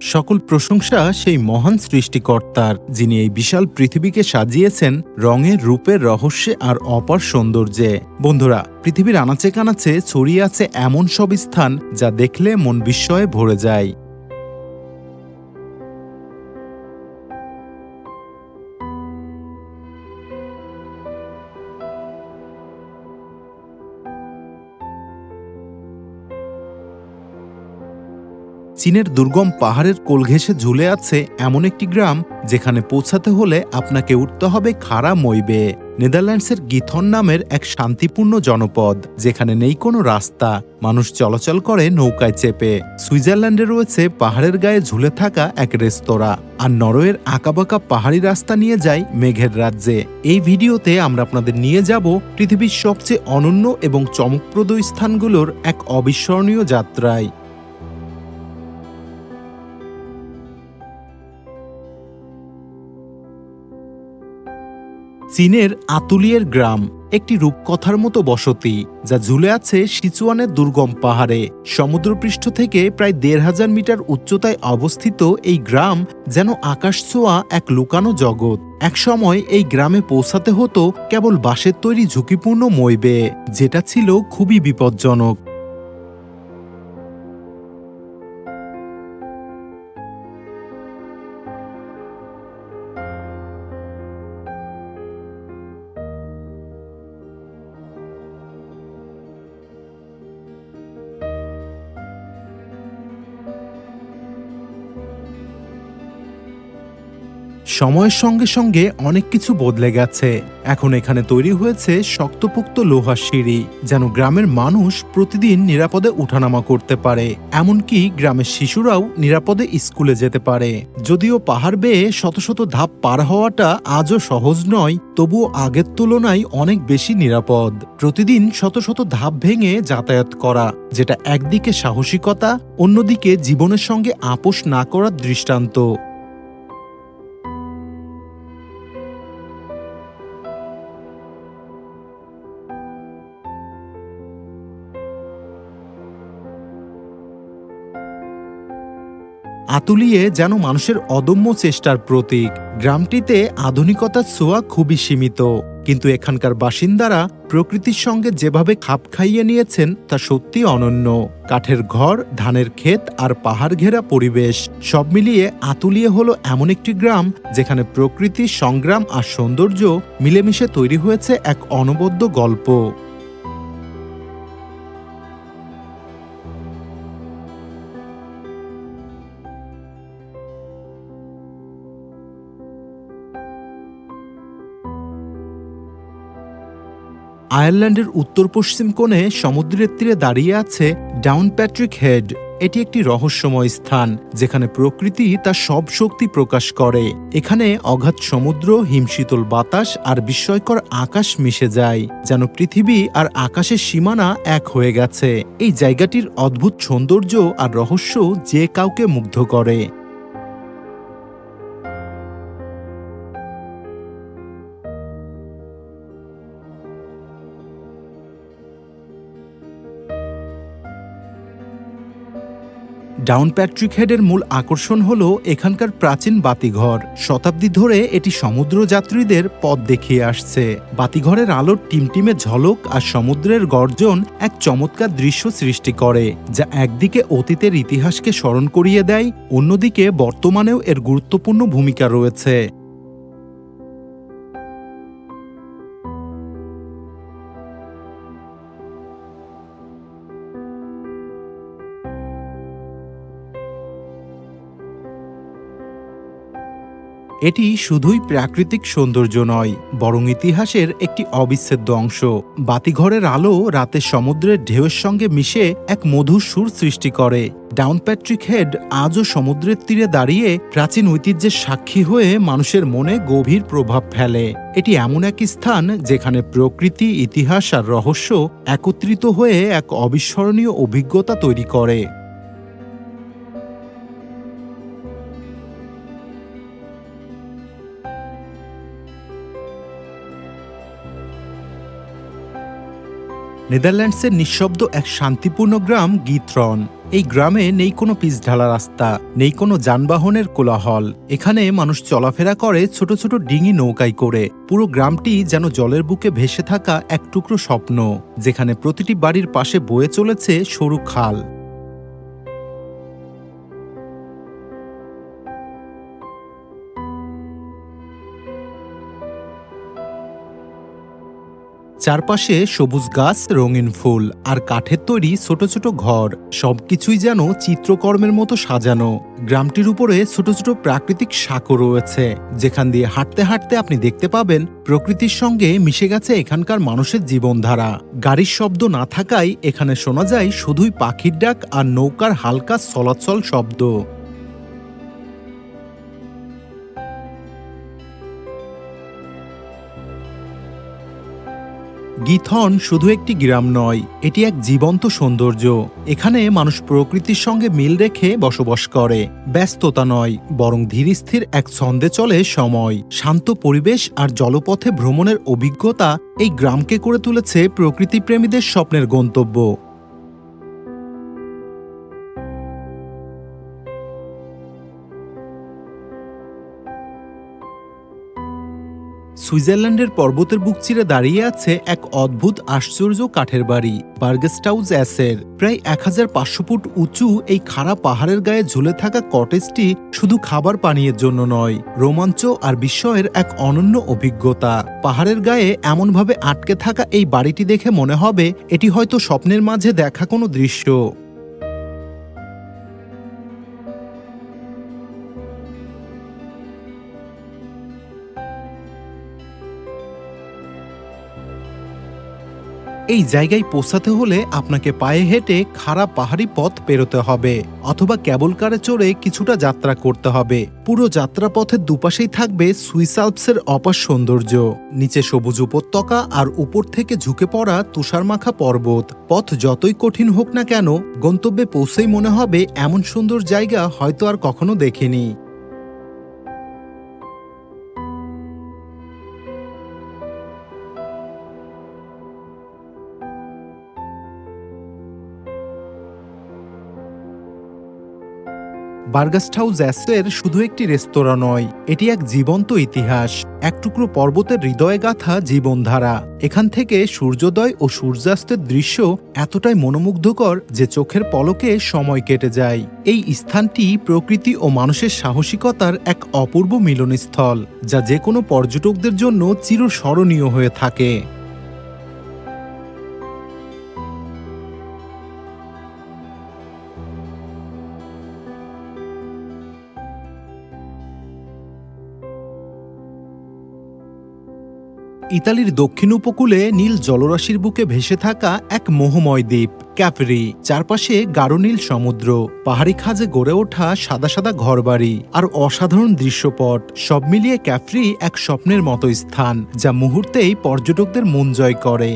সকল প্রশংসা সেই মহান সৃষ্টিকর্তার, যিনি এই বিশাল পৃথিবীকে সাজিয়েছেন রঙের রূপের রহস্যে আর অপার সৌন্দর্যে। বন্ধুরা, পৃথিবীর আনাচে কানাচে ছড়িয়ে আছে এমন সব স্থান যা দেখলে মন বিস্ময়ে ভরে যায়। চীনের দুর্গম পাহাড়ের কোল ঘেঁষে ঝুলে আছে এমন একটি গ্রাম যেখানে পৌঁছাতে হলে আপনাকে উঠতে হবে খাড়া মইবে। নেদারল্যান্ডসের গিথন নামের এক শান্তিপূর্ণ জনপদ, যেখানে নেই কোনো রাস্তা। মানুষ চলাচল করে নৌকায় চেপে। সুইজারল্যান্ডে রয়েছে পাহাড়ের গায়ে ঝুলে থাকা এক রেস্তোরাঁ। আর নরওয়ের আঁকাবাঁকা পাহাড়ি রাস্তা নিয়ে যায় মেঘের রাজ্যে। এই ভিডিওতে আমরা আপনাদের নিয়ে যাব পৃথিবীর সবচেয়ে অনন্য এবং চমকপ্রদ স্থানগুলোর এক অবিস্মরণীয় যাত্রায়। চীনের আতুলিয়ের গ্রাম, একটি রূপকথার মতো বসতি, যা ঝুলে আছে সিচুয়ানের দুর্গম পাহাড়ে। সমুদ্রপৃষ্ঠ থেকে প্রায় দেড় হাজার মিটার উচ্চতায় অবস্থিত এই গ্রাম যেন আকাশ ছোঁয়া এক লুকানো জগৎ। একসময় এই গ্রামে পৌঁছাতে হতো কেবল বাঁশের তৈরি ঝুঁকিপূর্ণ মইবে, যেটা ছিল খুবই বিপজ্জনক। সময়ের সঙ্গে সঙ্গে অনেক কিছু বদলে গেছে। এখন এখানে তৈরি হয়েছে শক্তপোক্ত লোহার সিঁড়ি, যেন গ্রামের মানুষ প্রতিদিন নিরাপদে উঠানামা করতে পারে। এমনকি গ্রামের শিশুরাও নিরাপদে স্কুলে যেতে পারে। যদিও পাহাড় বেয়ে শত শত ধাপ পার হওয়াটা আজও সহজ নয়, তবুও আগের তুলনায় অনেক বেশি নিরাপদ। প্রতিদিন শত শত ধাপ ভেঙে যাতায়াত করা, যেটা একদিকে সাহসিকতা, অন্যদিকে জীবনের সঙ্গে আপোষ না করার দৃষ্টান্ত। আতুলিয়ে যেন মানুষের অদম্য চেষ্টার প্রতীক। গ্রামটিতে আধুনিকতার ছোঁয়া খুবই সীমিত। কিন্তু এখানকার বাসিন্দারা প্রকৃতির সঙ্গে যেভাবে খাপ খাইয়ে নিয়েছেন, তা সত্যি অনন্য। কাঠের ঘর, ধানের ক্ষেত আর পাহাড় ঘেরা পরিবেশ, সব মিলিয়ে আতুলিয়ে হলো এমন একটি গ্রাম, যেখানে প্রকৃতি, সংগ্রাম আর সৌন্দর্য মিলেমিশে তৈরি হয়েছে এক অনবদ্য গল্প। আয়ারল্যান্ডের উত্তর পশ্চিম কোণে সমুদ্রের তীরে দাঁড়িয়ে আছে ডাউন প্যাট্রিক হেড। এটি একটি রহস্যময় স্থান, যেখানে প্রকৃতি তার সব শক্তি প্রকাশ করে। এখানে অগাধ সমুদ্র, হিমশীতল বাতাস আর বিস্ময়কর আকাশ মিশে যায়, যেন পৃথিবী আর আকাশের সীমানা এক হয়ে গেছে। এই জায়গাটির অদ্ভুত সৌন্দর্য আর রহস্য যে কাউকে মুগ্ধ করে। ডাউন প্যাট্রিক হেডের মূল আকর্ষণ হল এখানকার প্রাচীন বাতিঘর। শতাব্দী ধরে এটি সমুদ্র যাত্রীদের পথ দেখিয়ে আসছে। বাতিঘরের আলোর টিমটিমে ঝলক আর সমুদ্রের গর্জন এক চমৎকার দৃশ্য সৃষ্টি করে, যা একদিকে অতীতের ইতিহাসকে স্মরণ করিয়ে দেয়, অন্যদিকে বর্তমানেও এর গুরুত্বপূর্ণ ভূমিকা রয়েছে। এটি শুধুই প্রাকৃতিক সৌন্দর্য নয়, বরং ইতিহাসের একটি অবিচ্ছেদ্য অংশ। বাতিঘরের আলো রাতে সমুদ্রের ঢেউয়ের সঙ্গে মিশে এক মধুর সুর সৃষ্টি করে। ডাউন প্যাট্রিক হেড আজও সমুদ্রের তীরে দাঁড়িয়ে প্রাচীন ঐতিহ্যের সাক্ষী হয়ে মানুষের মনে গভীর প্রভাব ফেলে। এটি এমন এক স্থান যেখানে প্রকৃতি, ইতিহাস আর রহস্য একত্রিত হয়ে এক অবিস্মরণীয় অভিজ্ঞতা তৈরি করে। নেদারল্যান্ডসের নিঃশব্দ এক শান্তিপূর্ণ গ্রাম গিথ্রন এই গ্রামে নেই কোনো পিচঢালা রাস্তা, নেই কোনো যানবাহনের কোলাহল। এখানে মানুষ চলাফেরা করে ছোট ছোট ডিঙি নৌকায় করে। পুরো গ্রামটি যেন জলের বুকে ভেসে থাকা এক টুকরো স্বপ্ন, যেখানে প্রতিটি বাড়ির পাশে বয়ে চলেছে সরু খাল। চারপাশে সবুজ গাছ, রঙিন ফুল আর কাঠের তৈরি ছোট ছোট ঘর। সবকিছুই যেন চিত্রকর্মের মতো সাজানো। গ্রামটির উপরে ছোট ছোট প্রাকৃতিক সাঁকো রয়েছে। যেখান দিয়ে হাঁটতে হাঁটতে আপনি দেখতে পাবেন, প্রকৃতির সঙ্গে মিশে গেছে এখানকার মানুষের জীবনধারা। গাড়ির শব্দ না থাকায় এখানে শোনা যায় শুধুই পাখির ডাক আর নৌকার হালকা চলাচল শব্দ। গিথন শুধু একটি গ্রাম নয়, এটি এক জীবন্ত সৌন্দর্য। এখানে মানুষ প্রকৃতির সঙ্গে মিল রেখে বসবাস করে। ব্যস্ততা নয়, বরং ধীরস্থির এক ছন্দে চলে সময়। শান্ত পরিবেশ আর জলপথে ভ্রমণের অভিজ্ঞতা এই গ্রামকে করে তুলেছে প্রকৃতিপ্রেমীদের স্বপ্নের গন্তব্য। সুইজারল্যান্ডের পর্বতের বুক চিরে দাঁড়িয়ে আছে এক অদ্ভুত আশ্চর্য কাঠের বাড়ি, বার্গেস্টাউজ অ্যাসের। প্রায় এক হাজার পাঁচশো ফুট উঁচু এই খাড়া পাহাড়ের গায়ে ঝুলে থাকা কটেজটি শুধু খাবার পানীয়ের জন্য নয়, রোমাঞ্চ আর বিস্ময়ের এক অনন্য অভিজ্ঞতা। পাহাড়ের গায়ে এমনভাবে আটকে থাকা এই বাড়িটি দেখে মনে হবে এটি হয়তো স্বপ্নের মাঝে দেখা কোনো দৃশ্য। এই জায়গায় পৌঁছাতে হলে আপনাকে পায়ে হেঁটে খারাপ পাহাড়ি পথ পেরোতে হবে, অথবা ক্যাবল কারে চড়ে কিছুটা যাত্রা করতে হবে। পুরো যাত্রা যাত্রাপথের দুপাশেই থাকবে সুইস আলপসের অপার সৌন্দর্য। নিচে সবুজ উপত্যকা আর উপর থেকে ঝুঁকে পড়া তুষারমাখা পর্বত। পথ যতই কঠিন হোক না কেন, গন্তব্যে পৌঁছেই মনে হবে এমন সুন্দর জায়গা হয়তো আর কখনো দেখিনি। বার্গাস্ট হাউস অ্যাসের শুধু একটি রেস্তোরাঁ নয়, এটি এক জীবন্ত ইতিহাস। এক টুকরো পর্বতের হৃদয়ে গাথা জীবনধারা। এখান থেকে সূর্যোদয় ও সূর্যাস্তের দৃশ্য এতটাই মনোমুগ্ধকর যে চোখের পলকে সময় কেটে যায়। এই স্থানটি প্রকৃতি ও মানুষের সাহসিকতার এক অপূর্ব মিলনস্থল, যা যে কোনো পর্যটকদের জন্য চিরস্মরণীয় হয়ে থাকে। ইতালির দক্ষিণ উপকূলে নীল জলরাশির বুকে ভেসে থাকা এক মোহময় দ্বীপ, ক্যাপরি। চারপাশে গাঢ় নীল সমুদ্র। পাহাড়ি খাজে গড়ে ওঠা সাদা সাদা ঘরবাড়ি আর অসাধারণ দৃশ্যপট। সব মিলিয়ে ক্যাফরি এক স্বপ্নের মতো স্থান, যা মুহূর্তেই পর্যটকদের মন জয় করে।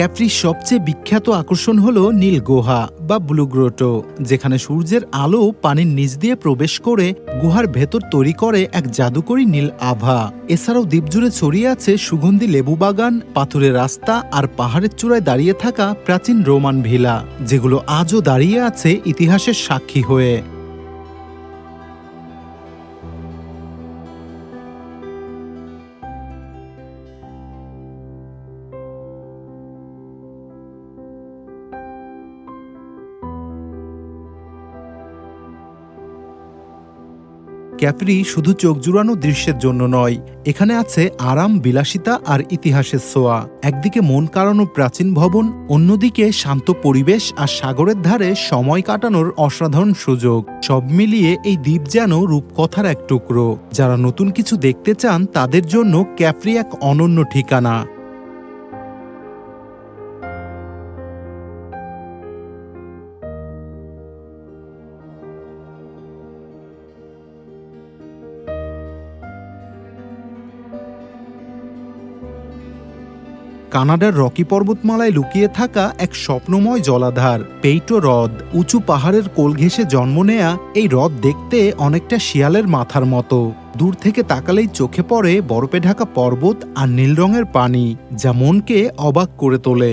ক্যাপ্রির সবচেয়ে বিখ্যাত আকর্ষণ হল নীল গুহা বা ব্লু গ্রোটো, যেখানে সূর্যের আলো পানির নিচ দিয়ে প্রবেশ করে গুহার ভেতর তৈরি করে এক জাদুকরী নীল আভা। এছাড়াও দ্বীপজুড়ে ছড়িয়ে আছে সুগন্ধি লেবু বাগান, পাথুরের রাস্তা আর পাহাড়ের চূড়ায় দাঁড়িয়ে থাকা প্রাচীন রোমান ভিলা, যেগুলো আজও দাঁড়িয়ে আছে ইতিহাসের সাক্ষী হয়ে। ক্যাপ্রি শুধু চোখ জুড়ানো দৃশ্যের জন্য নয়, এখানে আছে আরাম, বিলাসিতা আর ইতিহাসের সোয়া একদিকে মন কাড়ানো প্রাচীন ভবন, অন্যদিকে শান্ত পরিবেশ আর সাগরের ধারে সময় কাটানোর অসাধারণ সুযোগ। সব মিলিয়ে এই দ্বীপ যেন রূপকথার এক টুকরো। যারা নতুন কিছু দেখতে চান, তাদের জন্য ক্যাপ্রি এক অনন্য ঠিকানা। কানাডার রকি পর্বতমালায় লুকিয়ে থাকা এক স্বপ্নময় জলাধার। পেইটো হ্রদ, উঁচু পাহাড়ের কোল ঘেঁষে জন্ম নেয়া, এই হ্রদ দেখতে অনেকটা শিয়ালের মাথার মতো। দূর থেকে তাকালেই চোখে পড়ে বরফে ঢাকা পর্বত আর নীল রঙের পানি, যা মনকে অবাক করে তোলে।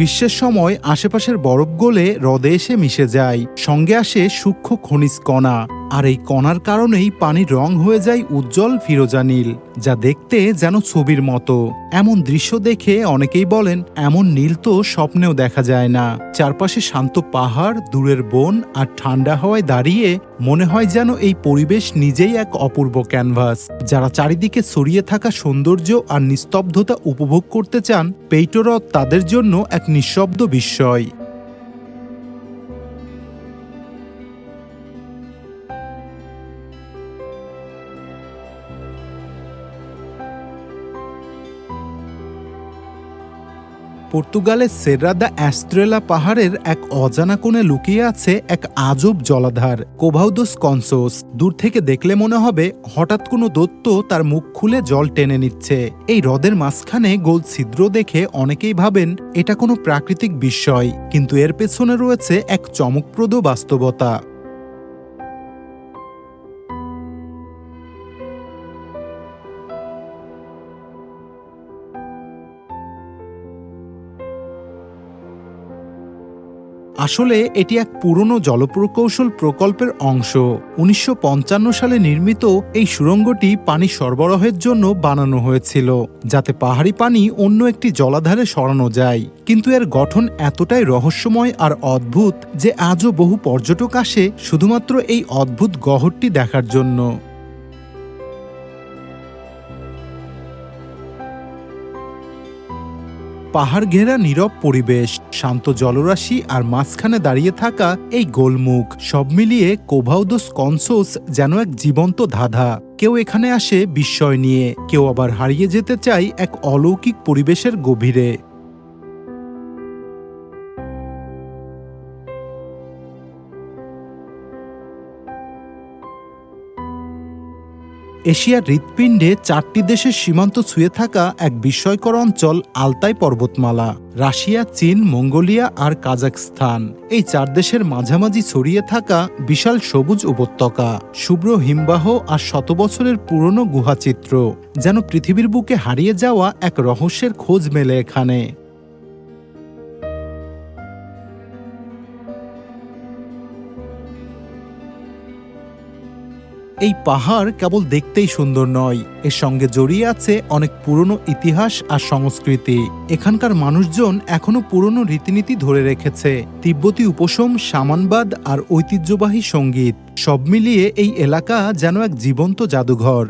গ্রীষ্মের সময় আশেপাশের বরফ গলে হ্রদে এসে মিশে যায়। সঙ্গে আসে সূক্ষ্ম খনিজ কণা। আর এই কণার কারণেই পানির রং হয়ে যায় উজ্জ্বল ফিরোজা নীল, যা দেখতে যেন ছবির মতো। এমন দৃশ্য দেখে অনেকেই বলেন, এমন নীল তো স্বপ্নেও দেখা যায় না। চারপাশে শান্ত পাহাড়, দূরের বন আর ঠান্ডা হওয়ায় দাঁড়িয়ে মনে হয় যেন এই পরিবেশ নিজেই এক অপূর্ব ক্যানভাস। যারা চারিদিকে ছড়িয়ে থাকা সৌন্দর্য আর নিস্তব্ধতা উপভোগ করতে চান, পেইটোরথ তাদের জন্য এক নিঃশব্দ বিস্ময়। পর্তুগালের সেরা দ্য অ্যাস্ট্রেলা পাহাড়ের এক অজানা কোণে লুকিয়ে আছে এক আজব জলাধার, কোভাউদোস কনসোস। দূর থেকে দেখলে মনে হবে হঠাৎ কোনো দত্ত তার মুখ খুলে জল টেনে নিচ্ছে। এই হ্রদের মাঝখানে গোল ছিদ্র দেখে অনেকেই ভাবেন এটা কোনো প্রাকৃতিক বিস্ময়, কিন্তু এর পেছনে রয়েছে এক চমকপ্রদ বাস্তবতা। আসলে এটি এক পুরনো জলপ্রকৌশল প্রকল্পের অংশ। উনিশশো পঞ্চান্ন সালে নির্মিত এই সুড়ঙ্গটি পানি সরবরাহের জন্য বানানো হয়েছিল, যাতে পাহাড়ি পানি অন্য একটি জলাধারে সরানো যায়। কিন্তু এর গঠন এতটাই রহস্যময় আর অদ্ভুত যে আজও বহু পর্যটক আসে শুধুমাত্র এই অদ্ভুত গহরটি দেখার জন্য। পাহাড় ঘেরা নীরব পরিবেশ, শান্ত জলরাশি আর মাঝখানে দাঁড়িয়ে থাকা এই গোলমুখ, সব মিলিয়ে কোভাউদোস কনসোস যেন এক জীবন্ত ধাঁধা। কেউ এখানে আসে বিস্ময় নিয়ে, কেউ আবার হারিয়ে যেতে চায় এক অলৌকিক পরিবেশের গভীরে। এশিয়ার হৃৎপিণ্ডে চারটি দেশের সীমান্ত ছুঁয়ে থাকা এক বিস্ময়কর অঞ্চল আলতাই পর্বতমালা। রাশিয়া, চীন, মঙ্গোলিয়া আর কাজাকস্তান এই চার দেশের মাঝামাঝি ছড়িয়ে থাকা বিশাল সবুজ উপত্যকা, শুভ্র হিমবাহ আর শত বছরের পুরনো গুহাচিত্র, যেন পৃথিবীর বুকে হারিয়ে যাওয়া এক রহস্যের খোঁজ মেলে এখানে। এই পাহাড় কেবল দেখতেই সুন্দর নয়, এর সঙ্গে জড়িয়ে আছে অনেক পুরনো ইতিহাস আর সংস্কৃতি। এখানকার মানুষজন এখনও পুরনো রীতিনীতি ধরে রেখেছে, তিব্বতী উপশম, সামানবাদ আর ঐতিহ্যবাহী সংগীত। সব মিলিয়ে এই এলাকা যেন এক জীবন্ত জাদুঘর।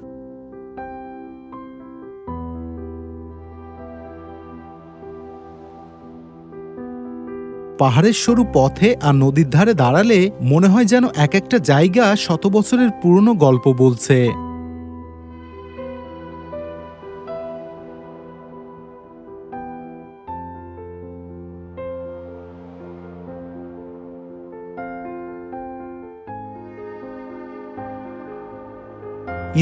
পাহাড়ের সরু পথে আর নদীর ধারে দাঁড়ালে মনে হয় যেন এক একটা জায়গা শত বছরের পুরনো গল্প বলছে।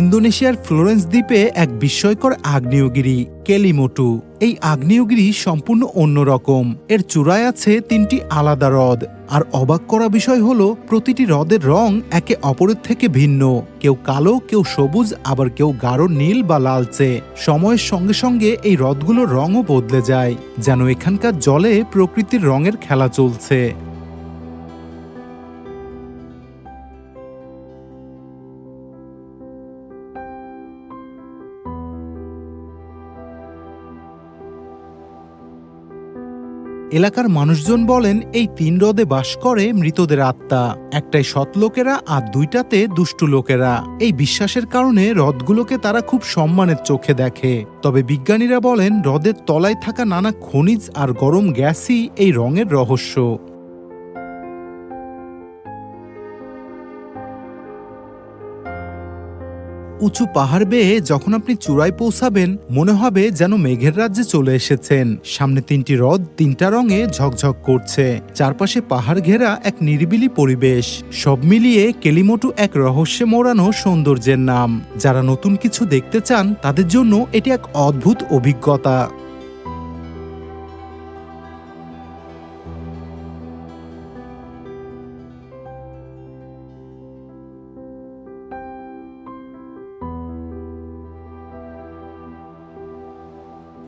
ইন্দোনেশিয়ার ফ্লোরেন্স দ্বীপে এক বিস্ময়কর আগ্নেয়গিরি, কেলিমোটু। এই আগ্নেয়গিরি সম্পূর্ণ অন্যরকম। এর চূড়ায় আছে তিনটি আলাদা হ্রদ। আর অবাক করা বিষয় হলো, প্রতিটি হ্রদের রং একে অপরের থেকে ভিন্ন। কেউ কালো, কেউ সবুজ, আবার কেউ গাঢ় নীল বা লালচে। সময়ের সঙ্গে সঙ্গে এই হ্রদগুলোর রঙও বদলে যায়, যেন এখানকার জলে প্রকৃতির রঙের খেলা চলছে। এলাকার মানুষজন বলেন, এই তিন হ্রদে বাস করে মৃতদের আত্মা। একটাই সৎ লোকেরা আর দুইটাতে দুষ্টু লোকেরা। এই বিশ্বাসের কারণে হ্রদগুলোকে তারা খুব সম্মানের চোখে দেখে। তবে বিজ্ঞানীরা বলেন, হ্রদের তলায় থাকা নানা খনিজ আর গরম গ্যাসই এই রঙের রহস্য। উঁচু পাহাড় বেয়ে যখন আপনি চূড়ায় পৌঁছাবেন, মনে হবে যেন মেঘের রাজ্যে চলে এসেছেন। সামনে তিনটি হ্রদ তিনটা রঙে ঝকঝক করছে। চারপাশে পাহাড় ঘেরা এক নিরিবিলি পরিবেশ। সব মিলিয়ে কেলিমোটু এক রহস্যে মোড়ানো সৌন্দর্যের নাম। যারা নতুন কিছু দেখতে চান, তাদের জন্য এটি এক অদ্ভুত অভিজ্ঞতা।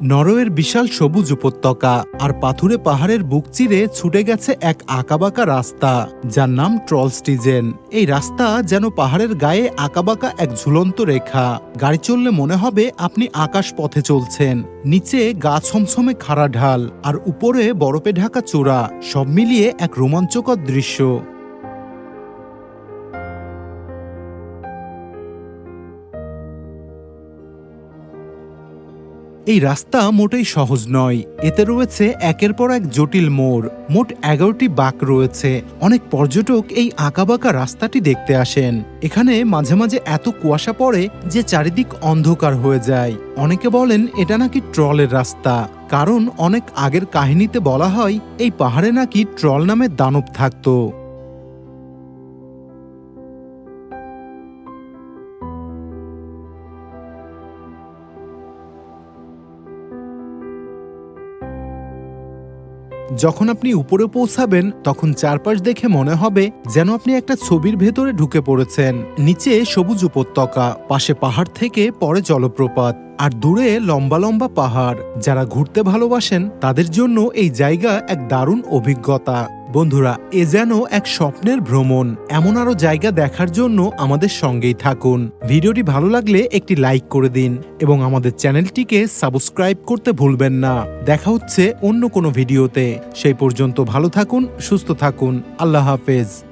নরওয়ের বিশাল সবুজ উপত্যকা আর পাথুরে পাহাড়ের বুক চিরে ছুটে গেছে এক আঁকাবাঁকা রাস্তা, যার নাম ট্রলস্টিজেন। এই রাস্তা যেন পাহাড়ের গায়ে আঁকাবাঁকা এক ঝুলন্ত রেখা। গাড়ি চললে মনে হবে আপনি আকাশ পথে চলছেন। নিচে গা ছমছমে খাড়া ঢাল আর উপরে বরফে ঢাকা চূড়া, সব মিলিয়ে এক রোমাঞ্চকর দৃশ্য। এই রাস্তা মোটেই সহজ নয়। এতে রয়েছে একের পর এক জটিল মোড়। মোট এগারোটি বাঁক রয়েছে। অনেক পর্যটক এই আঁকাবাঁকা রাস্তাটি দেখতে আসেন। এখানে মাঝে মাঝে এত কুয়াশা পড়ে যে চারিদিক অন্ধকার হয়ে যায়। অনেকে বলেন এটা নাকি ট্রলের রাস্তা। কারণ অনেক আগের কাহিনীতে বলা হয়, এই পাহাড়ে নাকি ট্রল নামে দানব থাকতো। যখন আপনি উপরে পৌঁছাবেন, তখন চারপাশ দেখে মনে হবে যেন আপনি একটা ছবির ভেতরে ঢুকে পড়েছেন। নিচে সবুজ উপত্যকা, পাশে পাহাড় থেকে পরে জলপ্রপাত, আর দূরে লম্বা লম্বা পাহাড়। যারা ঘুরতে ভালোবাসেন, তাদের জন্য এই জায়গা এক দারুণ অভিজ্ঞতা। বন্ধুরা, এ যেন এক স্বপ্নের ভ্রমণ। এমন আরও জায়গা দেখার জন্য আমাদের সঙ্গেই থাকুন। ভিডিওটি ভালো লাগলে একটি লাইক করে দিন এবং আমাদের চ্যানেলটিকে সাবস্ক্রাইব করতে ভুলবেন না। দেখা হচ্ছে অন্য কোনো ভিডিওতে। সেই পর্যন্ত ভালো থাকুন, সুস্থ থাকুন। আল্লাহ হাফেজ।